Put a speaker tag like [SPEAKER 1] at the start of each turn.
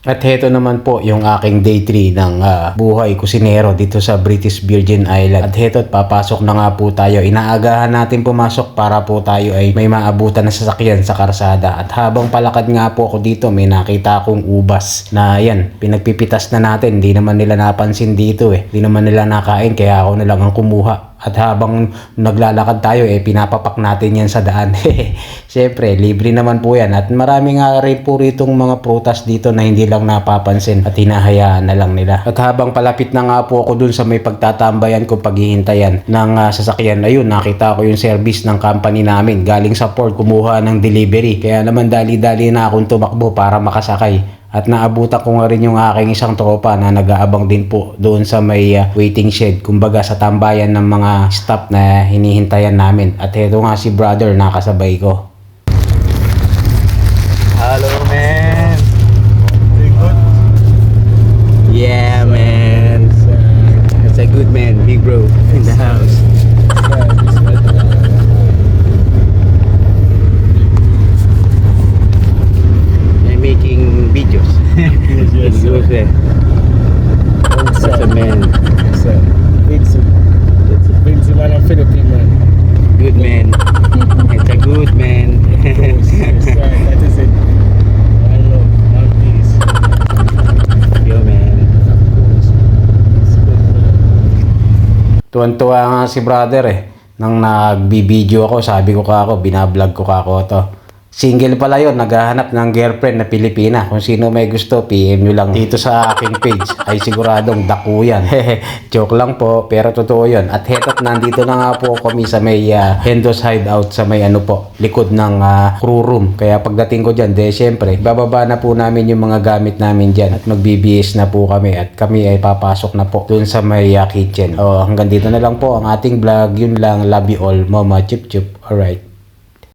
[SPEAKER 1] At heto naman po yung aking day 3 ng ah, buhay kusinero dito sa British Virgin Island. At heto papasok na nga po tayo. Inaagahan natin pumasok para po tayo ay may maabutan na sasakyan sa karsada. At habang palakad nga po ako dito may nakita akong ubas na yan pinagpipitas na natin. Hindi naman nila napansin dito eh. Hindi naman nila nakain kaya ako na lang ang kumuha. At habang naglalakad tayo, eh, pinapapak natin yan sa daan. Siyempre, libre naman po yan. At marami nga rin po ritong mga prutas dito na hindi lang napapansin at hinahayaan na lang nila. At habang palapit na nga po ako dun sa may pagtatambayan ko paghihintayan ng ah, sasakyan, ayun, nakita ko yung service ng company namin. Galing sa port, kumuha ng delivery. Kaya naman dali-dali na akong tumakbo para makasakay. At naabutan ko nga rin yung aking isang tropa na nag-aabang din po doon sa may uh, waiting shed. Kumbaga sa tambayan ng mga staff na hinihintayan namin. At heto nga si brother nakasabay ko.
[SPEAKER 2] Hello, man. Yeah, man. That's a good man, big bro in the house. I'm making videos.
[SPEAKER 3] yes,
[SPEAKER 2] in USA. That's a man.
[SPEAKER 3] sir. Vinci. Vinci man ang Philippine man.
[SPEAKER 2] Good man. It's a good man.
[SPEAKER 3] Yes, sir. That is it. One love, one peace.
[SPEAKER 2] Yo, man.
[SPEAKER 3] Of course. It's good, man.
[SPEAKER 1] Tuwan-tuwa nga si brother eh. Nang nagbibideo ako, sabi ko ka ako, binablog ko ka ako to. Single pala yon naghahanap ng girlfriend na Pilipina. Kung sino may gusto, PM nyo lang dito sa aking page. Ay siguradong daku yan. Joke lang po, pero totoo yon At heto't nandito na nga po kami sa may uh, Hendos Hideout sa may ano po, likod ng ah, crew room. Kaya pagdating ko dyan, de syempre, bababa na po namin yung mga gamit namin dyan at magbibihis na po kami at kami ay papasok na po dun sa may ah, kitchen. O hanggang dito na lang po ang ating vlog. Yun lang, love you all. Mama, chup chup. Alright.